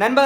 നൻപ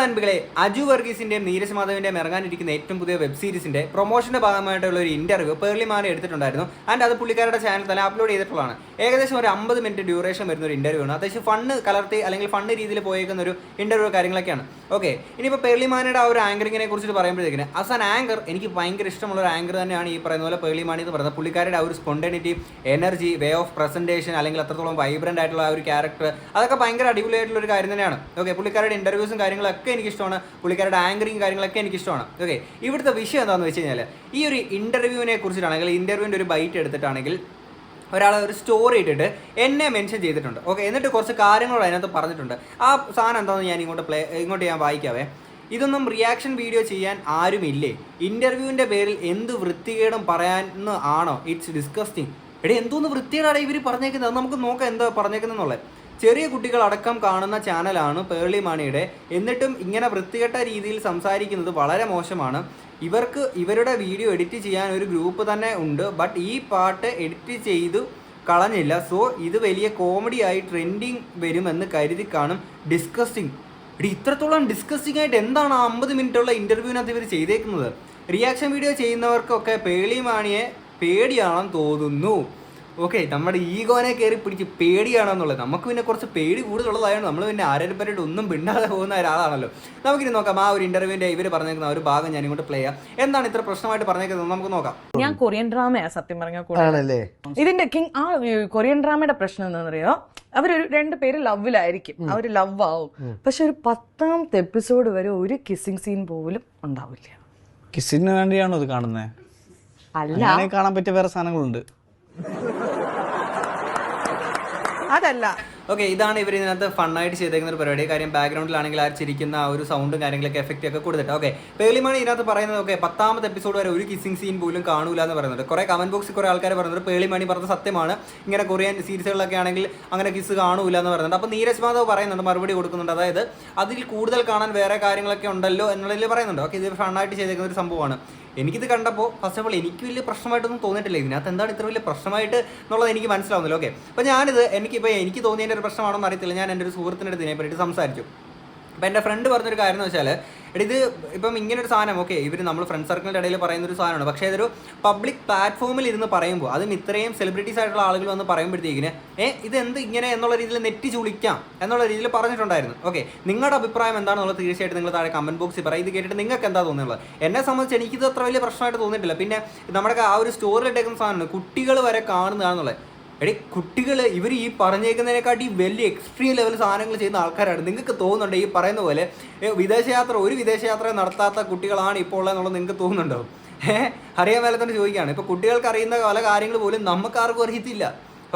അജു വർഗീസിന്റെയും നീരജ് മാധവിന്റെയും ഇറങ്ങാനിരിക്കുന്ന ഏറ്റവും പുതിയ വെബ് സീരീസിന്റെ പ്രൊമോഷന്റെ ഭാഗമായിട്ടുള്ള ഒരു ഇന്റർവ്യൂ പേർലിമാനെ എടുത്തിട്ടുണ്ടായിരുന്നു. ആൻഡ് അത് പുള്ളിക്കാരുടെ ചാനൽ തന്നെ അപ്ലോഡ് ചെയ്തിട്ടുള്ളതാണ്. ഏകദേശം ഒരു അമ്പത് മിനിറ്റ് ഡ്യൂറേഷൻ വരുന്ന ഒരു ഇന്റർവ്യൂ ആണ്. അത്യാവശ്യം ഫണ്ണ് കലർത്തി അല്ലെങ്കിൽ ഫണ്ണ് രീതിയിൽ പോയേക്കുന്ന ഒരു ഇന്റർവ്യൂ കാര്യങ്ങളൊക്കെയാണ്. ഓക്കെ ഇനിയിപ്പോൾ പേർലിമാനയുടെ ആ ഒരു ആങ്കറിങ്ങിനെ കുറിച്ച് പറയുമ്പോഴത്തേക്കിന് ആസ് ആൻ ആങ്കർ എനിക്ക് ഭയങ്കര ഇഷ്ടമുള്ള ഒരു ആങ്കർ തന്നെയാണ് ഈ പറയുന്ന പോലെ പേർലിമാണി എന്ന് പറയുന്നത്. പുള്ളിക്കാരുടെ ആ ഒരു spontaneity energy way of presentation അല്ലെങ്കിൽ അത്രത്തോളം വൈബ്രന്റ് ആയിട്ടുള്ള ആ ഒരു ക്യാരക്ടർ അതൊക്കെ ഭയങ്കര അടിപൊളിയായിട്ടുള്ള ഒരു കാര്യം തന്നെയാണ്. ഓക്കെ പുള്ളിക്കാരുടെ ഇന്റർവ്യൂസും കാര്യങ്ങളൊക്കെ എനിക്ക് ഇഷ്ടമാണ് പുള്ളിക്കാരുടെ ആങ്കറിങ് കാര്യങ്ങളൊക്കെ എനിക്ക് ഇഷ്ടമാണ് ഓക്കെ ഇവിടുത്തെ വിഷയം എന്താണെന്ന് വെച്ച് കഴിഞ്ഞാൽ ഈ ഒരു ഇന്റർവ്യൂവിനെ കുറിച്ചിട്ടാണെങ്കിൽ ഇന്റർവ്യൂവിന്റെ ഒരു ബൈറ്റ് എടുത്തിട്ടാണെങ്കിൽ ഒരാൾ ഒരു സ്റ്റോറി ഇട്ടിട്ട് എന്നെ മെൻഷൻ ചെയ്തിട്ടുണ്ട്. ഓക്കെ എന്നിട്ട് കുറച്ച് കാര്യങ്ങൾ അതിനകത്ത് പറഞ്ഞിട്ടുണ്ട്. ആ സാധനം എന്താണെന്ന് ഞാൻ ഇങ്ങോട്ട് പ്ലേ ഇങ്ങോട്ട് ഞാൻ വായിക്കാവേ. ഇതൊന്നും റിയാക്ഷൻ വീഡിയോ ചെയ്യാൻ ആരുമില്ലേ? ഇന്റർവ്യൂവിന്റെ പേരിൽ എന്ത് വൃത്തികേടും പറയാന്ന് ആണോ? ഇറ്റ്സ് ഡിസ്കസ്റ്റിംഗ് എടേ എന്തോന്ന് വൃത്തികേടാണ് ഇവർ പറഞ്ഞേക്കുന്നത് അത് നമുക്ക് നോക്കാം എന്താ പറഞ്ഞേക്കുന്നെന്നുള്ളത് ചെറിയ കുട്ടികൾ അടക്കം കാണുന്ന ചാനലാണ് പേർളി മാണിയുടെ. എന്നിട്ടും ഇങ്ങനെ വൃത്തികെട്ട രീതിയിൽ സംസാരിക്കുന്നത് വളരെ മോശമാണ്. ഇവർക്ക് ഇവരുടെ വീഡിയോ എഡിറ്റ് ചെയ്യാൻ ഒരു ഗ്രൂപ്പ് തന്നെ ഉണ്ട്. ബട്ട് ഈ പാട്ട് എഡിറ്റ് ചെയ്തു കളഞ്ഞില്ല. സോ ഇത് വലിയ കോമഡി ആയി ട്രെൻഡിങ് വരുമെന്ന് കരുതി കാണും ഡിസ്കസ്റ്റിംഗ്. ഇത്രത്തോളം ഡിസ്കസ്റ്റിംഗ് ആയിട്ട് എന്താണ് ആ അമ്പത് മിനിറ്റുള്ള ഇന്റർവ്യൂവിനകത്ത് ഇവർ ചെയ്തേക്കുന്നത്? റിയാക്ഷൻ വീഡിയോ ചെയ്യുന്നവർക്കൊക്കെ പേളിമാണിയെ പേടിയാണെന്ന് തോന്നുന്നു. ഓക്കെ നമ്മുടെ ഈഗോനെ കയറി പിടിച്ച് പേടിയാണെന്നുള്ളത്. നമുക്ക് പിന്നെ കുറച്ച് പേടി കൂടുതലുള്ളതായാണ് നമ്മൾ പിന്നെ ആരും പറ്റിയിട്ട് ഒന്നും പിണ്ടാതെ പോകുന്ന ഒരാളാണല്ലോ. നമുക്കിനി നോക്കാം. ആ ഒരു ഇന്റർവ്യൂവിന്റെ ഇവർ പറഞ്ഞേക്കുന്ന ഒരു ഭാഗം ഞാൻ ഇങ്ങോട്ട് പ്ലേ ചെയ്യാം. എന്താണ് ഇത്ര പ്രശ്നമായിട്ട് പറഞ്ഞേക്കുന്നത്? നമുക്ക് നോക്കാം. ഞാൻ കൊറിയൻ ഡ്രാമയാ സത്യം പറഞ്ഞാൽ കൂടെ ഇതിന്റെ കിങ് ആ കൊറിയൻ ഡ്രാമയുടെ പ്രശ്നം എന്താണെന്നറിയോ? അവരൊരു രണ്ട് പേര് ലവിലായിരിക്കും അവർ ലവ് ആവും പക്ഷെ ഒരു പത്താമത്തെ എപ്പിസോഡ് വരെ ഒരു കിസ്സിംഗ് സീൻ പോലും ഉണ്ടാവില്ല. കിസ്സിന് വേണ്ടിയാണോ ഇത് കാണുന്നത് അല്ല. കാണാൻ പറ്റിയ വേറെ സാധനങ്ങളുണ്ട്. هذا لا ഓക്കെ ഇതാണ് ഇവർ ഇതിനകത്ത് ഫണ്ണായിട്ട് ചെയ്തേക്കുന്ന ഒരു പരിപാടി. കാര്യം ബാക്ക്ഗ്രൗണ്ടിലാണെങ്കിൽ ആ ചിരിക്കുന്ന ആ ഒരു സൗണ്ടും കാര്യങ്ങളൊക്കെ എഫക്റ്റ് ഒക്കെ കൊടുത്തിട്ട്. ഓക്കെ പേളിമാണ് ഇതിനകത്ത് പറയുന്നത് ഓക്കെ പത്താമത്തെ എപ്പിസോഡ് വരെ ഒരു കിസിംഗ് സീൻ പോലും കാണൂല എന്ന് പറയുന്നുണ്ട്. കുറെ കമന്റ് ബോക്സിൽ കുറെ ആൾക്കാർ പറയുന്നത് പേളിമണി പറഞ്ഞത് സത്യമാണ്. ഇങ്ങനെ കൊറിയൻ സീരീസുകളിലൊക്കെ ആണെങ്കിൽ അങ്ങനെ കിസ് കാണൂല എന്ന് പറയുന്നുണ്ട്. അപ്പോൾ നീരജ് മാധവ് പറയുന്നുണ്ട് മറുപടി കൊടുക്കുന്നുണ്ട്. അതായത് അതിൽ കൂടുതൽ കാണാൻ വേറെ കാര്യങ്ങളൊക്കെ ഉണ്ടല്ലോ എന്നുള്ളതിൽ പറയുന്നുണ്ട്. ഓക്കെ ഇത് ഫണ്ണായിട്ട് ചെയ്തേക്കുന്ന ഒരു സംഭവമാണ്. എനിക്കിത് കണ്ടപ്പോൾ ഫസ്റ്റ് ഓഫ് ഓൾ എനിക്ക് വലിയ പ്രശ്നമായിട്ടൊന്നും തോന്നിയിട്ടില്ല. ഇതിനകത്ത് എന്താണ് ഇത്ര വലിയ പ്രശ്നമായിട്ട് എന്നുള്ളത് എനിക്ക് മനസ്സിലാവുന്നില്ല. ഓക്കെ അപ്പോൾ ഞാനിത് എനിക്കിപ്പോൾ എനിക്ക് തോന്നിയതിന്റെ ഒരു പ്രശ്നമാണോ അറിയത്തില്ല. ഞാൻ എന്റെ ഒരു സുഹൃത്തിന്റെ അടുത്ത് ഇതിനെപ്പറ്റി സംസാരിച്ചു. അപ്പോൾ എന്റെ ഫ്രണ്ട് പറഞ്ഞൊരു കാര്യം എന്ന് വെച്ചാൽ ഇത് ഇപ്പം ഇങ്ങനെ ഒരു സാധനം ഓക്കെ ഇവർ നമ്മൾ ഫ്രണ്ട് സർക്കിളിന്റെ ഇടയിൽ പറയുന്ന ഒരു സാധനമാണ്. പക്ഷേ ഇതൊരു പബ്ലിക് പ്ലാറ്റ്ഫോമിൽ ഇരുന്ന് പറയുമ്പോൾ അതും ഇത്രയും സെലിബ്രിറ്റീസ് ആയിട്ടുള്ള ആളുകൾ വന്ന് പറയുമ്പോഴത്തേക്കിന് ഏ ഇത് എന്ത് ഇങ്ങനെ എന്നുള്ള രീതിയിൽ നെറ്റി ചുളിക്കാം എന്നുള്ള രീതിയിൽ പറഞ്ഞിട്ടുണ്ടായിരുന്നു. ഓക്കെ നിങ്ങളുടെ അഭിപ്രായം എന്താണെന്നുള്ളത് തീർച്ചയായിട്ടും നിങ്ങൾ താഴെ കമന്റ് ബോക്സിൽ പറയും ഇത് കേട്ടിട്ട് നിങ്ങൾക്ക് എന്താ തോന്നുന്നത്? എന്നെ സംബന്ധിച്ച് എനിക്കിത് അത്ര വലിയ പ്രശ്നമായിട്ട് തോന്നിയിട്ടില്ല. പിന്നെ നമ്മുടെ ആ ഒരു സ്റ്റോറിൽ ഇട്ടേക്കുന്ന സാധനമാണ് കുട്ടികൾ വരെ കാണുന്നതാണെന്നുള്ളത്. എടി കുട്ടികൾ ഇവർ ഈ പറഞ്ഞേക്കുന്നതിനെക്കാട്ടി വലിയ എക്സ്ട്രീം ലെവൽ സാധനങ്ങൾ ചെയ്യുന്ന ആൾക്കാരാണ്. നിങ്ങൾക്ക് തോന്നുന്നുണ്ട് ഈ പറയുന്ന പോലെ വിദേശയാത്ര ഒരു വിദേശയാത്ര നടത്താത്ത കുട്ടികളാണ് ഇപ്പോൾ ഉള്ളതെന്നുള്ളത് നിങ്ങൾക്ക് തോന്നുന്നുണ്ടോ? ഏഹ് അറിയാൻ മേലെ തന്നെ ചോദിക്കുകയാണ്. ഇപ്പോൾ കുട്ടികൾക്ക് അറിയുന്ന പല കാര്യങ്ങൾ പോലും നമുക്കാർക്കും അറിയത്തില്ല.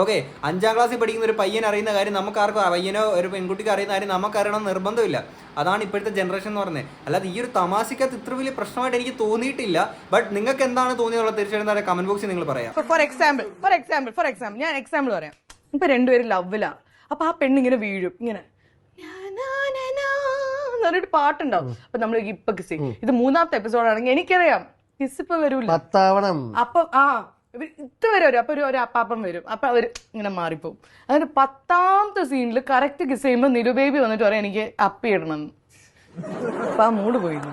ഓക്കെ അഞ്ചാം ക്ലാസ്സിൽ പഠിക്കുന്ന ഒരു പയ്യൻ അറിയുന്ന കാര്യം നമുക്ക് ആർക്കും പയ്യനോ ഒരു പെൺകുട്ടിക്ക് അറിയുന്ന കാര്യം നമുക്ക് അറിയണം എന്ന് നിർബന്ധമില്ല. അതാണ് ഇപ്പോഴത്തെ ജനറേഷൻ എന്ന് പറയുന്നത്. അല്ലാതെ ഈ ഒരു തമാശക്കകത്ത് ഇത്ര വലിയ പ്രശ്നമായിട്ട് എനിക്ക് തോന്നിയിട്ടില്ല. ബട്ട് നിങ്ങൾക്ക് എന്താണ് തോന്നിയെന്നുള്ളത് തീർച്ചയായിട്ടും താഴെ കമന്റ് ബോക്സിൽ നിങ്ങൾ പറയാം. For example for example for example ഞാൻ എക്സാമ്പിൾ പറയാം. ഇപ്പൊ രണ്ടുപേരും ലവിലാ അപ്പൊ ആ പെണ്ണ് ഇങ്ങനെ വീഴും. ഇങ്ങനെ എന്ന് പറഞ്ഞിട്ട് പാട്ടുണ്ടാവും. അപ്പൊ നമ്മൾ ഇപ്പൊ കിസ് ഇത് മൂന്നാമത്തെ എപ്പിസോഡ് ആണെങ്കിൽ എനിക്കറിയാം. കിസ് ഇപ്പൊ വരൂല. അപ്പൊ ആ ഇവർ ഇതുവരെ വരും അപ്പൊ ഒരു ഒരു അപ്പാപ്പൻ വരും. അപ്പൊ അവർ ഇങ്ങനെ മാറിപ്പോവും. അതിന്റെ പത്താമത്തെ സീനിൽ കറക്റ്റ് കിസ് ചെയ്യുമ്പോൾ നിരുബേബി വന്നിട്ട് പറയാം എനിക്ക് അപ്പി ഇടണം. അപ്പൊ ആ മൂട് പോയിരുന്നു.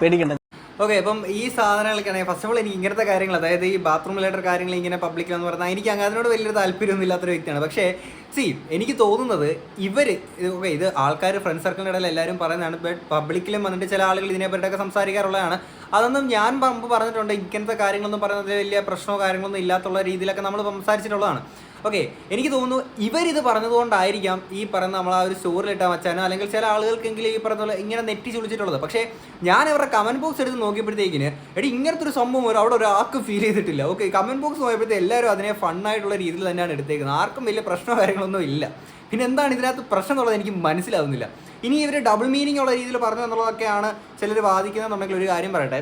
പേടിക്കണ്ട. ഓക്കെ അപ്പം ഈ സാധനങ്ങളൊക്കെയാണെങ്കിൽ ഫസ്റ്റ് ഓഫ് ഓൾ എനിക്ക് ഇങ്ങനത്തെ കാര്യങ്ങൾ അതായത് ഈ ബാത്റൂം റിലേറ്റഡ് കാര്യങ്ങൾ ഇങ്ങനെ പബ്ലിക്കിൽ എന്ന് പറഞ്ഞാൽ എനിക്ക് അങ്ങനെ അതിനോട് വലിയൊരു താല്പര്യമൊന്നും ഇല്ലാത്തൊരു വ്യക്തിയാണ്. പക്ഷേ സി എനിക്ക് തോന്നുന്നത് ഇവർ ഓക്കെ ഇത് ആൾക്കാർ ഫ്രണ്ട് സർക്കിളിന്റെ ഇടയിൽ എല്ലാവരും പറയുന്നതാണ് ബട്ട് പബ്ലിക്കിലും വന്നിട്ട് ചില ആളുകൾ ഇതിനെപ്പറ്റിയൊക്കെ സംസാരിക്കാറുള്ളതാണ്. അതൊന്നും ഞാൻ മുമ്പ് പറഞ്ഞിട്ടുണ്ട് ഇങ്ങനത്തെ കാര്യങ്ങളൊന്നും പറയുന്നത് വലിയ പ്രശ്നമോ കാര്യങ്ങളൊന്നും ഇല്ലാത്തുള്ള രീതിയിലൊക്കെ നമ്മൾ സംസാരിച്ചിട്ടുള്ളതാണ്. ഓക്കെ എനിക്ക് തോന്നുന്നു ഇവരിത് പറഞ്ഞതുകൊണ്ടായിരിക്കാം ഈ പറയുന്ന നമ്മൾ ആ ഒരു സ്റ്റോറിലിട്ടാൽ വച്ചാനോ അല്ലെങ്കിൽ ചില ആളുകൾക്കെങ്കിലും ഈ പറഞ്ഞ ഇങ്ങനെ നെറ്റി ചുളിച്ചിട്ടുള്ളത്. പക്ഷേ ഞാൻ അവരുടെ കമന്റ് ബോക്സ് എടുത്ത് നോക്കിയപ്പോഴത്തേക്കിന് എടി ഇങ്ങനത്തെ ഒരു സംഭവം ഒരു അവിടെ ഒരാൾക്ക് ഫീൽ ചെയ്തിട്ടില്ല. ഓക്കെ കമന്റ് ബോക്സ് നോക്കിയപ്പോഴത്തേക്ക് എല്ലാവരും അതിനെ ഫണ്ണായിട്ടുള്ള രീതിയിൽ തന്നെയാണ് എടുത്തേക്കുന്നത്. ആർക്കും വലിയ പ്രശ്നമോ കാര്യങ്ങളൊന്നും ഇല്ല. പിന്നെ എന്താണ് ഇതിനകത്ത് പ്രശ്നം എന്നുള്ളത് എനിക്ക് മനസ്സിലാവുന്നില്ല. ഇനി ഇവർ ഡബിൾ മീനിങ് ഉള്ള രീതിയിൽ പറഞ്ഞു എന്നുള്ളതൊക്കെയാണ് ചിലർ വാദിക്കുന്നതെന്നുണ്ടെങ്കിൽ ഒരു കാര്യം പറയട്ടെ.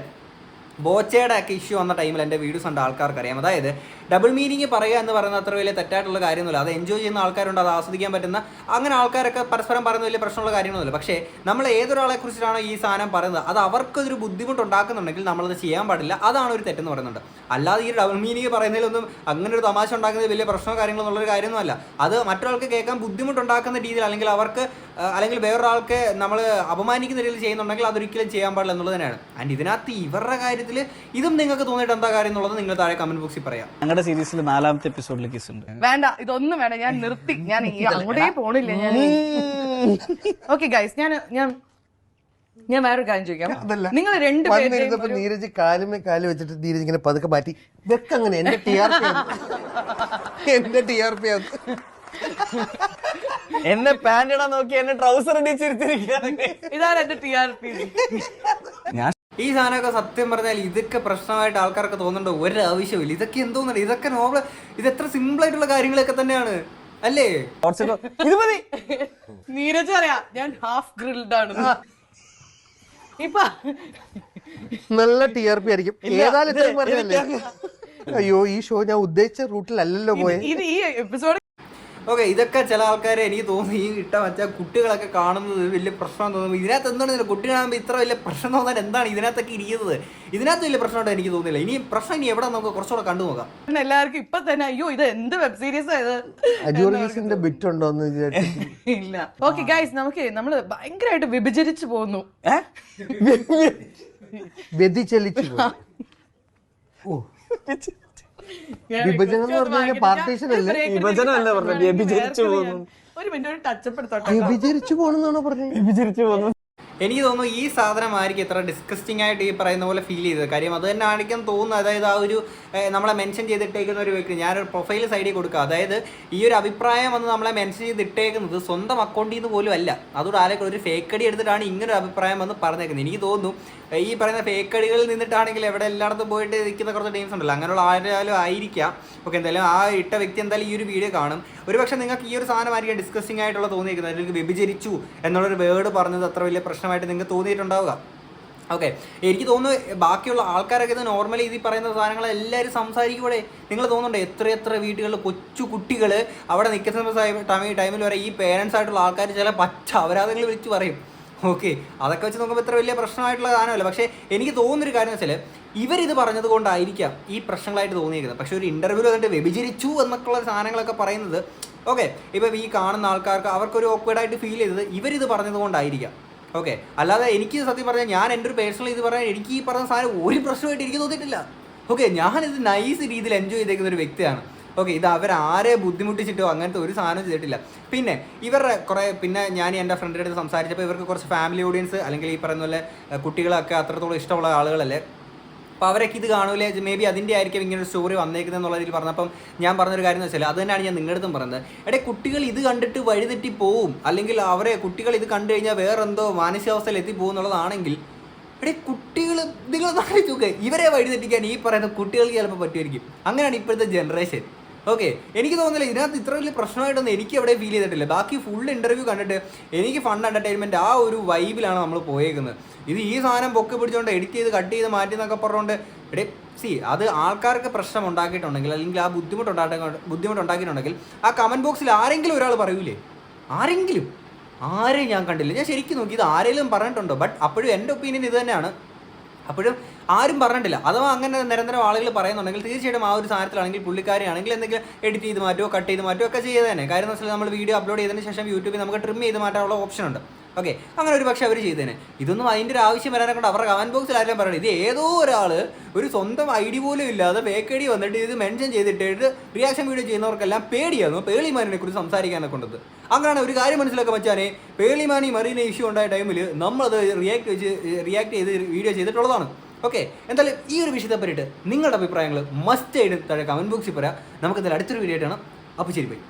ബോച്ചയുടെ ഒക്കെ ഇഷ്യൂ വന്ന ടൈമിൽ എന്റെ വീഡിയോസ് കണ്ട ആൾക്കാർക്ക് അറിയാം അതായത് ഡബിൾ മീനിങ് പറയുക എന്ന് പറയുന്നത് അത്ര വലിയ തെറ്റായിട്ടുള്ള കാര്യമൊന്നുമില്ല. അത് എൻജോയ് ചെയ്യുന്ന ആൾക്കാരുണ്ട് അത് ആസ്വദിക്കാൻ പറ്റുന്ന അങ്ങനെ ആൾക്കാരൊക്കെ പരസ്പരം പറയുന്ന വലിയ പ്രശ്നമുള്ള കാര്യമൊന്നുമില്ല പക്ഷേ നമ്മൾ ഏതൊരാളെ കുറിച്ചിട്ടാണോ ഈ സാധനം പറയുന്നത് അത് അവർക്കൊരു ബുദ്ധിമുട്ട് ഉണ്ടാക്കുന്നുണ്ടെങ്കിൽ നമ്മളത് ചെയ്യാൻ പാടില്ല. അതാണ് ഒരു തെറ്റെന്ന് പറയുന്നുണ്ട്. അല്ലാതെ ഈ ഡബിൾ മീനിങ് പറയുന്നതിലൊന്നും അങ്ങനെ ഒരു തമാശ ഉണ്ടാക്കുന്നത് വലിയ പ്രശ്നമോ കാര്യങ്ങളോ എന്നുള്ളൊരു കാര്യമൊന്നുമല്ല. അത് മറ്റൊരാൾക്ക് കേൾക്കാൻ ബുദ്ധിമുട്ടുണ്ടാക്കുന്ന രീതിയിൽ അല്ലെങ്കിൽ അവർക്ക് അല്ലെങ്കിൽ വേറൊരാൾക്ക് നമ്മൾ അപമാനിക്കുന്ന രീതിയിൽ ചെയ്യുന്നുണ്ടെങ്കിൽ അതൊരിക്കലും ചെയ്യാൻ പാടില്ല എന്നുള്ളത് തന്നെയാണ്. ആൻഡ് ഇതിനകത്ത് ഇവരുടെ കാര്യത്തിൽ ഇതും നിങ്ങൾക്ക് തോന്നിയിട്ട് എന്താ കാര്യം എന്നുള്ളത് നിങ്ങൾ താഴെ കമന്റ് ബോക്സിൽ പറയാം. ഞങ്ങളുടെ സീരീസിൽ നാലാമത്തെ എപ്പിസോഡിൽ കിസ് ഉണ്ട്. വേണ്ട ഇതൊന്നും വേണ്ട. ഞാൻ നിർത്തി. ഞാൻ ഈ അങ്ങോട്ടേ പോണില്ല. ഞാൻ ഓക്കെ ഗൈസ് ഞാൻ ഞാൻ ഞാൻ വേറൊരു കാര്യം ചോദിക്കാം. നിങ്ങൾ രണ്ടുപേരും നീരജ് കാലുമേ കാൽ വെച്ചിട്ട് നീരജ് ഇങ്ങനെ പതുക്കെ മാറ്റി. വെക്കങ്ങനെ എന്റെ ടി ആർ പി എന്റെ ടി ആർ പി എന്നെ പാന്റ് ഇടാൻ നോക്കി എന്നെ ട്രൗസർ ഇടിച്ചിരിച്ചിരിക്കുക ഇതാണ് എന്റെ ടി ആർ പി ഈ സാധനമൊക്കെ സത്യം പറഞ്ഞാൽ ഇതൊക്കെ പ്രശ്നമായിട്ട് ആൾക്കാർക്ക് തോന്നുന്നുണ്ട് ഒരു ആവശ്യമില്ല ഇതൊക്കെ എന്തോന്നുണ്ട് ഇതൊക്കെ നോവൽ ഇത് എത്ര സിമ്പിൾ ആയിട്ടുള്ള കാര്യങ്ങളൊക്കെ തന്നെയാണ്. അല്ലേ? ഇത് മതി. നീരജ് അറിയാ ഞാൻ ഹാഫ് ഗ്രിൽഡ് ആണ്. ഇപ്പൊ. നല്ല ടി ആർ പി ആയിരിക്കും. ഏതായാലും ഇത്രയും പറഞ്ഞല്ലേ അയ്യോ ഈ ഷോ ഞാൻ ഉദ്ദേശിച്ച റൂട്ടിലല്ലല്ലോ പോയത് ഇത് ഈ എപ്പിസോഡ് ഓക്കെ ഇതൊക്കെ ചില ആൾക്കാരെ എനിക്ക് തോന്നുന്നു ഈ ഇട്ട വെച്ചാൽ കുട്ടികളൊക്കെ കാണുന്നത് വലിയ പ്രശ്നം തോന്നുന്നു. ഇതിനകത്ത് എന്താണ് ഇതിന് കുട്ടികളാകുമ്പോൾ ഇത്ര വലിയ പ്രശ്നം തോന്നാൻ എന്താണ് ഇതിനകത്തൊക്കെ ഇരിക്കുന്നത്? ഇതിനകത്ത് വലിയ പ്രശ്നമായിട്ട് എനിക്ക് തോന്നുന്നില്ല. ഇനി പ്രശ്നം ഇനി എവിടെ നമുക്ക് കുറച്ചുകൂടെ കണ്ടു നോക്കാം. എല്ലാവർക്കും ഇപ്പൊ തന്നെ അയ്യോ ഇത് എന്ത് വെബ് സീരീസ് ആയത് ബിറ്റ് ഉണ്ടോ ഇല്ല. ഓക്കെ ഗൈസ് നമുക്ക് നമ്മൾ ഭയങ്കരമായിട്ട് വിഭജിച്ചു പോകുന്നു? വ്യതിചലിച്ചു. ഓ. വിഭജനം എന്ന് പറഞ്ഞു കഴിഞ്ഞാൽ പാർട്ടീഷൻ അല്ലേ? വിഭജനമല്ല പറഞ്ഞത്, വ്യഭിചരിച്ചു പോകുന്നു. ഒരു മിനിറ്റ് ഒരു ടച്ചപ്പ് എടുത്തോട്ടെ. വിഭജിച്ചു പോണെന്നാണോ പറഞ്ഞത്? വിഭജിച്ചു പോന്നു എനിക്ക് തോന്നുന്നു ഈ സാധനമായിരിക്കും ഇത്ര ഡിസ്കസ്റ്റിംഗ് ആയിട്ട് ഈ പറയുന്ന പോലെ ഫീൽ ചെയ്തത്. കാര്യം അത് തന്നെ ആയിരിക്കും തോന്നുന്നു. അതായത് ആ ഒരു നമ്മളെ മെൻഷൻ ചെയ്തിട്ടേക്കുന്ന ഒരു വ്യക്തി. ഞാനൊരു പ്രൊഫൈൽ സൈഡിൽ കൊടുക്കുക അതായത് ഈ ഒരു അഭിപ്രായം വന്ന് നമ്മളെ മെൻഷൻ ചെയ്തിട്ടേക്കുന്നത് സ്വന്തം അക്കൗണ്ടിൽ നിന്ന് പോലും അല്ല. അതുകൊണ്ട് ആരൊക്കെ ഒരു ഫേക്കടി എടുത്തിട്ടാണ് ഇങ്ങനൊരു അഭിപ്രായം വന്ന് പറഞ്ഞേക്കുന്നത്. എനിക്ക് തോന്നുന്നു ഈ പറയുന്ന ഫേക്കടികളിൽ നിന്നിട്ടാണെങ്കിൽ എവിടെ എല്ലായിടത്തും പോയിട്ട് നിൽക്കുന്ന കുറച്ച് ടീംസ് ഉണ്ടല്ലോ. അങ്ങനെയുള്ള ആരാലും ആയിരിക്കാം. ഓക്കെ എന്തായാലും ആ ഇട്ട വ്യക്തി എന്തായാലും ഈ ഒരു വീഡിയോ കാണും. ഒരുപക്ഷെ നിങ്ങൾക്ക് ഈ ഒരു സാധനമായിരിക്കും ഡിസ്കസിംഗ് ആയിട്ടുള്ള തോന്നിയിരിക്കുന്നത്. അല്ലെങ്കിൽ വ്യഭിചരിച്ചു എന്നുള്ളൊരു വേർഡ് പറഞ്ഞത് അത്ര വലിയ പ്രശ്നമായിട്ട് നിങ്ങൾക്ക് തോന്നിയിട്ടുണ്ടാവുക. ഓക്കെ എനിക്ക് തോന്നുന്നു ബാക്കിയുള്ള ആൾക്കാരൊക്കെ ഇത് നോർമലി ഇതിൽ പറയുന്ന സാധനങ്ങൾ എല്ലാവരും സംസാരിക്കൂടെ നിങ്ങൾ തോന്നുന്നുണ്ട് എത്ര എത്ര വീടുകളിൽ കൊച്ചു കുട്ടികൾ അവിടെ നിൽക്കുന്ന ടൈമിൽ ടൈമിൽ വരെ ഈ പേരൻസ് ആയിട്ടുള്ള ആൾക്കാർ ചില പച്ച അപരാധങ്ങൾ വിളിച്ച് പറയും. ഓക്കെ അതൊക്കെ വെച്ച് നോക്കുമ്പോൾ ഇത്ര വലിയ പ്രശ്നമായിട്ടുള്ള സാധനമല്ല. പക്ഷേ എനിക്ക് തോന്നുന്നൊരു കാര്യം വെച്ചാൽ ഇവരിത് പറഞ്ഞത് കൊണ്ടായിരിക്കാം ഈ പ്രശ്നങ്ങളായിട്ട് തോന്നിയിരിക്കുന്നത്. പക്ഷെ ഒരു ഇന്റർവ്യൂ വന്നിട്ട് വ്യഭിചരിച്ചു എന്നൊക്കെയുള്ള സാധനങ്ങളൊക്കെ പറയുന്നത് ഓക്കെ ഇപ്പോൾ ഈ കാണുന്ന ആൾക്കാർക്ക് അവർക്കൊരു ഓക്വേഡായിട്ട് ഫീൽ ചെയ്തത് ഇവരിത് പറഞ്ഞത് കൊണ്ടായിരിക്കാം. ഓക്കെ അല്ലാതെ എനിക്ക് സത്യം പറഞ്ഞാൽ ഞാൻ എന്റെ ഒരു പേഴ്സണൽ ഇത് പറയാൻ എനിക്ക് ഈ പറഞ്ഞ സാധനം ഒരു പ്രശ്നമായിട്ട് എനിക്ക് തോന്നിയിട്ടില്ല. ഓക്കെ ഞാനിത് നൈസ് രീതിയിൽ എൻജോയ് ചെയ്തേക്കുന്ന ഒരു വ്യക്തിയാണ്. ഓക്കെ ഇത് അവരാരെ ബുദ്ധിമുട്ടിച്ചിട്ടോ അങ്ങനത്തെ ഒരു സാധനം ചെയ്തിട്ടില്ല. പിന്നെ ഇവരുടെ കുറേ പിന്നെ ഞാൻ എന്റെ ഫ്രണ്ടിന്റെ അടുത്ത് സംസാരിച്ചപ്പോൾ ഇവർക്ക് കുറച്ച് ഫാമിലി ഓഡിയൻസ് അല്ലെങ്കിൽ ഈ പറയുന്ന പോലെ കുട്ടികളൊക്കെ അത്രത്തോളം ഇഷ്ടമുള്ള ആളുകളല്ലേ അപ്പോൾ അവരൊക്കെ ഇത് കാണൂലേ? മേ ബി അതിന്റെ ആയിരിക്കും ഇങ്ങനെ ഒരു സ്റ്റോറി വന്നേക്കുന്നത് എന്നുള്ള രീതിയിൽ പറഞ്ഞപ്പം ഞാൻ പറഞ്ഞൊരു കാര്യം എന്ന് വെച്ചാൽ അത് തന്നെയാണ് ഞാൻ നിങ്ങളുടെ അടുത്തും പറഞ്ഞത് എടേ കുട്ടികൾ ഇത് കണ്ടിട്ട് വഴിതെറ്റി പോവും. അല്ലെങ്കിൽ അവരെ കുട്ടികൾ ഇത് കണ്ടു കഴിഞ്ഞാൽ വേറെന്തോ മാനസികാവസ്ഥയിൽ എത്തിപ്പോകും എന്നുള്ളതാണെങ്കിൽ എടേ കുട്ടികൾ നിങ്ങൾ നാളെ നോക്ക്. ഇവരെ വഴിതെറ്റിക്കാൻ ഈ പറയുന്ന കുട്ടികൾക്ക് ചിലപ്പോൾ പറ്റുമായിരിക്കും. അങ്ങനെയാണ് ഇപ്പോഴത്തെ ജനറേഷൻ ഓക്കെ എനിക്ക് തോന്നുന്നില്ല. ഇതിനകത്ത് ഇത്ര വലിയ പ്രശ്നമായിട്ടൊന്നും എനിക്ക് എവിടെ ഫീൽ ചെയ്തിട്ടില്ല. ബാക്കി ഫുൾ ഇന്റർവ്യൂ കണ്ടിട്ട് എനിക്ക് ഫൺ എന്റർടൈൻമെന്റ് ആ ഒരു വൈബിലാണ് നമ്മൾ പോയേക്കുന്നത്. ഇത് ഈ സാധനം പൊക്കി പിടിച്ചുകൊണ്ട് എഡിറ്റ് ചെയ്ത് കട്ട് ചെയ്ത് മാറ്റി എന്നൊക്കെ പറഞ്ഞുകൊണ്ട് എടേ സി അത് ആൾക്കാർക്ക് പ്രശ്നം ഉണ്ടാക്കിയിട്ടുണ്ടെങ്കിൽ അല്ലെങ്കിൽ ആ ബുദ്ധിമുട്ട് ബുദ്ധിമുട്ട് ഉണ്ടാക്കിയിട്ടുണ്ടെങ്കിൽ ആ കമന്റ് ബോക്സിൽ ആരെങ്കിലും ഒരാൾ പറയൂലേ? ആരെങ്കിലും? ആരെയും ഞാൻ കണ്ടില്ല. ഞാൻ ശരിക്കും നോക്കി ഇത് ആരെങ്കിലും പറഞ്ഞിട്ടുണ്ടോ? ബട്ട് അപ്പോഴും എന്റെ ഒപ്പീനിയൻ ഇത് തന്നെയാണ്. അപ്പോഴും ആരും പറഞ്ഞിട്ടില്ല. അഥവാ അങ്ങനെ നിരന്തരം ആളുകൾ പറയുന്നുണ്ടെങ്കിൽ തീർച്ചയായിട്ടും ആ ഒരു സാധനത്തിലാണെങ്കിൽ പുള്ളിക്കാരിയാണെങ്കിൽ എന്തെങ്കിലും എഡിറ്റ് ചെയ്ത് മാറ്റുമോ കട്ട് ചെയ്ത് മാറ്റുമോ ഒക്കെ ചെയ്ത് തന്നെ കാര്യം എന്ന് വെച്ചാൽ നമ്മൾ വീഡിയോ അപ്ലോഡ് ചെയ്തതിന് ശേഷം യൂട്യൂബിൽ നമുക്ക് ട്രിം ചെയ്ത് മാറ്റാനുള്ള ഓപ്ഷൻ ഉണ്ട്. ഓക്കെ അങ്ങനെ ഒരു പക്ഷേ അവർ ചെയ്തേനെ. ഇതൊന്നും അതിന്റെ ഒരു ആവശ്യം വരാനെ കൊണ്ട് അവരുടെ കമന്റ് ബോക്സിൽ ആരെങ്കിലും പറയണം. ഇത് ഏതോ ഒരാൾ ഒരു സ്വന്തം ഐ ഡി പോലും ഇല്ലാതെ ഫേക്ക് ഐ ഡി വന്നിട്ട് ഇത് മെൻഷൻ ചെയ്തിട്ട് റിയാക്ഷൻ വീഡിയോ ചെയ്യുന്നവർക്കെല്ലാം പേടിയായിരുന്നു പേളിമാനിനെ കുറിച്ച് സംസാരിക്കാനൊക്കെ കൊണ്ടത്. അങ്ങനെയാണ് ഒരു കാര്യം മനസ്സിലാക്കാൻ വെച്ചാൽ പേളിമാനി മറീന ഇഷ്യൂ ഉണ്ടായ ടൈമിൽ നമ്മളത് റിയാക്ട് വെച്ച് റിയാക്ട് ചെയ്ത് വീഡിയോ ചെയ്തിട്ടുള്ളതാണ്. ഓക്കെ എന്തായാലും ഈ ഒരു വിഷയത്തെ പറ്റിയിട്ട് നിങ്ങളുടെ അഭിപ്രായങ്ങൾ മസ്റ്റ് ആയിട്ട് താഴെ കമന്റ് ബോക്സിൽ പറയാം. നമുക്ക് എന്തായാലും അടുത്തൊരു വീഡിയോ ആയിട്ടാണ് അപ്പോൾ ശരി ബൈ